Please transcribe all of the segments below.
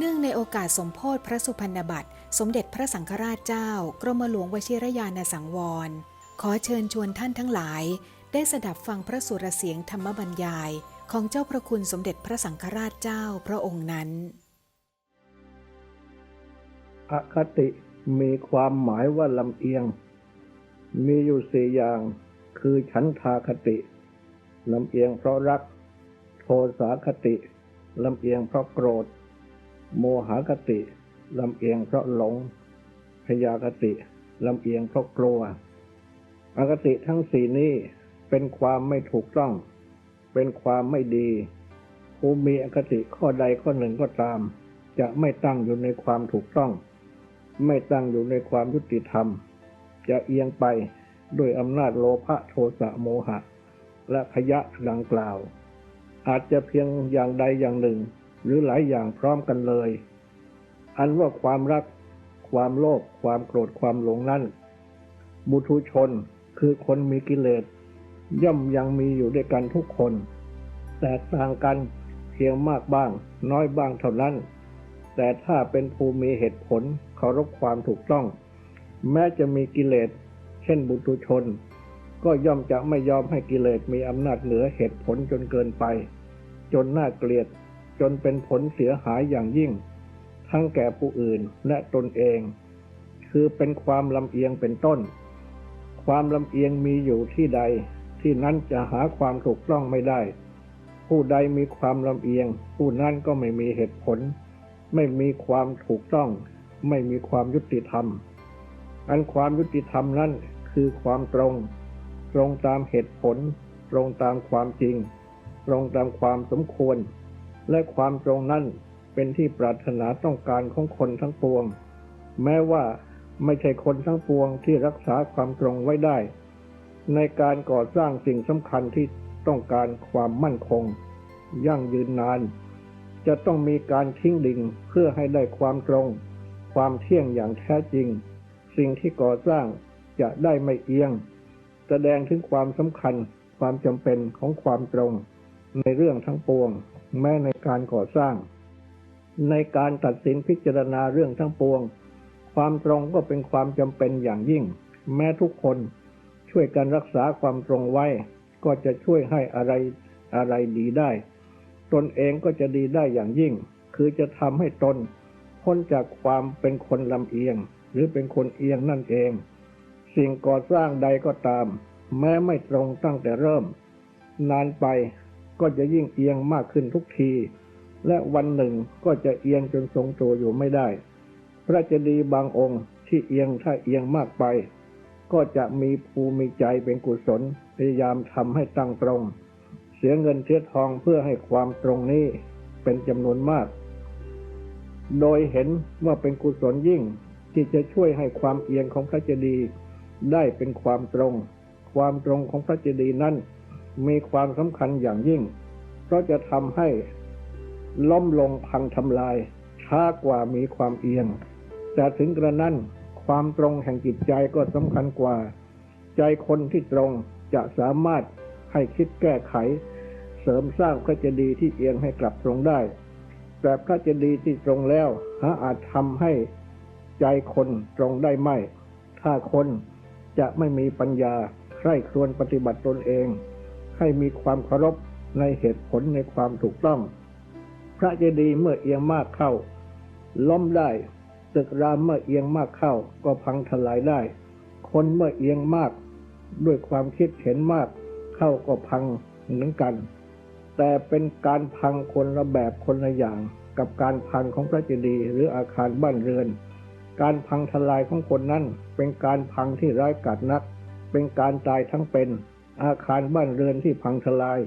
เนื่องในโอกาสสมโพธิพระสุพรรณบัตร สมเด็จพระสังฆราชเจ้า กรมหลวงวชิรยานสังวร ขอเชิญชวนท่านทั้งหลาย ได้สดับฟังพระสุรเสียงธรรมบรรยาย ของเจ้าพระคุณสมเด็จพระสังฆราชเจ้าพระองค์นั้นอคติมีความหมายว่าลำเอียง มีอยู่สี่อย่าง คือฉันทาคติลำเอียงเพราะรัก โทสาคติลำเอียงเพราะโกรธ โมหคติลำเอียงเพราะหลงพยาคติลำเอียงเพราะกลัวอคติทั้งสี่นี้เป็นความไม่ถูกต้อง เป็นความไม่ดีผู้มีอคติข้อใดข้อหนึ่งก็ตาม จะไม่ตั้งอยู่ในความถูกต้อง ไม่ตั้งอยู่ในความยุติธรรม จะเอียงไปด้วยอำนาจโลภะโทสะโมหะ และขยะดังกล่าว อาจจะเพียงอย่างใดอย่างหนึ่ง หรือหลายอย่างพร้อมกันเลย อันว่าความรัก ความโลภความโกรธความหลงนั้นบุทุชนคือคนมีกิเลส ย่อมยังมีอยู่ด้วยกันทุกคน แตกต่างกันเพียงมากบ้าง น้อยบ้างเท่านั้น แต่ถ้าเป็นภูมิเหตุผลเคารพความถูกต้อง แม้จะมีกิเลส เช่นบุตุชน ก็ย่อมจะไม่ยอมให้กิเลสมีอำนาจเหนือเหตุผลจนเกินไป จนน่าเกลียด จนเป็นผลเสียหายอย่างยิ่ง ทั้งแก่ผู้อื่นและตนเอง คือเป็นความลำเอียงเป็นต้น ความลำเอียงมีอยู่ที่ใด ที่นั้นจะหาความถูกต้องไม่ได้ ผู้ใดมีความลำเอียง ผู้นั้นก็ไม่มีเหตุผล ไม่มีความถูกต้อง ไม่มีความยุติธรรม อันความยุติธรรมนั้นคือความตรง ตรงตามเหตุผล ตรงตามความจริง ตรงตามความสมควร และความตรงนั้นเป็นที่ปรารถนาต้องการของคนทั้งปวง แม้ว่าไม่ใช่คนทั้งปวงที่รักษาความตรงไว้ได้ ในการก่อสร้างสิ่งสำคัญที่ต้องการความมั่นคง ยั่งยืนนาน จะต้องมีการทิ้งดิ่งเพื่อให้ได้ความตรง ความเที่ยงอย่างแท้จริง สิ่งที่ก่อสร้างจะได้ไม่เอียง แสดงถึงความสำคัญความจำเป็นของความตรงในเรื่องทั้งปวง แม้ในการก่อสร้าง ในการตัดสินพิจารณาเรื่องทั้งปวง ความตรงก็เป็นความจำเป็นอย่างยิ่ง แม้ทุกคนช่วยกันรักษาความตรงไว้ ก็จะช่วยให้อะไรอะไรดีได้ ตนเองก็จะดีได้อย่างยิ่ง คือจะทำให้ตนพ้นจากความเป็นคนลำเอียง หรือเป็นคนเอียงนั่นเอง สิ่งก่อสร้างใดก็ตาม แม้ไม่ตรงตั้งแต่เริ่ม นานไป ก็จะยิ่งเอียงมากขึ้นทุกที และวันหนึ่งก็จะเอียงจนทรงตัวอยู่ไม่ได้ พระเจดีย์บางองค์ที่เอียงถ้าเอียงมากไป ก็จะมีภูมิใจเป็นกุศลพยายามทำให้ตั้งตรง เสียเงินเสียทองเพื่อให้ความตรงนี้เป็นจำนวนมาก โดยเห็นว่าเป็นกุศลยิ่งที่จะช่วยให้ความเอียงของพระเจดีย์ได้เป็นความตรง ความตรงของพระเจดีย์นั้น มีความสำคัญอย่างยิ่ง เพราะจะทำให้ล้มลงพังทำลาย ช้ากว่ามีความเอียง แต่ถึงกระนั้นความตรงแห่งจิตใจก็สำคัญกว่า ใจคนที่ตรงจะสามารถให้คิดแก้ไข เสริมสร้างพระเจดีย์ที่เอียงให้กลับตรงได้ แต่พระเจดีย์ที่ตรงแล้วหาอาจทำให้ใจคนตรงได้ไม่ ถ้าคนจะไม่มีปัญญาใคร่ครวญปฏิบัติตนเอง ให้มีความเคารพในเหตุผลในความถูกต้อง พระเจดีย์เมื่อเอียงมากเข้า ล้มได้ตึกรามเมื่อเอียงมากเข้าก็พังทลายได้ คนเมื่อเอียงมาก ด้วยความคิดเห็นมากเข้าก็พังเหมือนกัน แต่เป็นการพังคนละแบบคนละอย่างกับการพังของพระเจดีย์หรืออาคารบ้านเรือน การพังทลายของคนนั้นเป็นการพังที่ร้ายกาจนัก เป็นการตายทั้งเป็น อาคารบ้านเรือนที่พังทลาย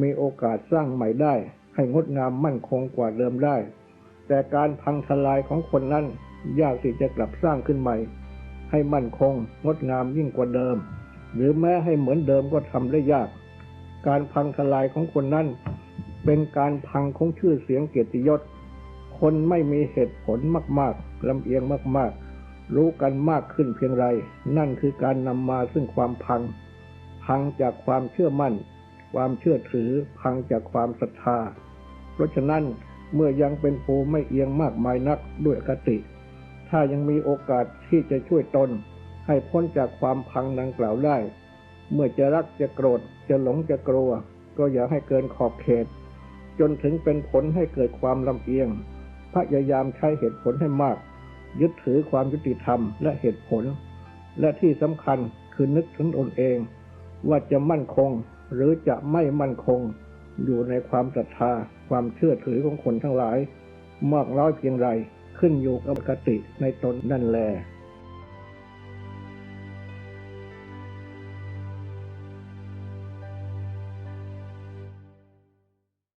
มีโอกาสสร้างใหม่ได้ ให้งดงามมั่นคงกว่าเดิมได้ แต่การพังทลายของคนนั้น ยากที่จะกลับสร้างขึ้นใหม่ ให้มั่นคง งดงามยิ่งกว่าเดิม หรือแม้ให้เหมือนเดิมก็ทำได้ยาก การพังทลายของคนนั้น เป็นการพังของชื่อเสียงเกียรติยศ คนไม่มีเหตุผลมากๆลำเอียงมากๆ รู้กันมากขึ้นเพียงไร นั่นคือการนำมาซึ่งความพัง พังจากความเชื่อมั่น ความเชื่อถือ พังจากความศรัทธา เพราะฉะนั้นเมื่อยังเป็นภูไม่เอียงมากมายนักด้วยคติ ถ้ายังมีโอกาสที่จะช่วยตน ให้พ้นจากความพังดังกล่าวได้ เมื่อจะรักจะโกรธจะหลงจะกลัว ก็อย่าให้เกินขอบเขต จนถึงเป็นผลให้เกิดความลำเอียง พยายามใช้เหตุผลให้มาก ยึดถือความยุติธรรมและเหตุผล และที่สำคัญคือนึกถึงตนเอง ว่าจะมั่นคงหรือจะไม่มั่นคง อยู่ในความศรัทธาความเชื่อถือของคนทั้งหลาย มากน้อยเพียงไรขึ้นอยู่กับกติในตนนั่นแหละ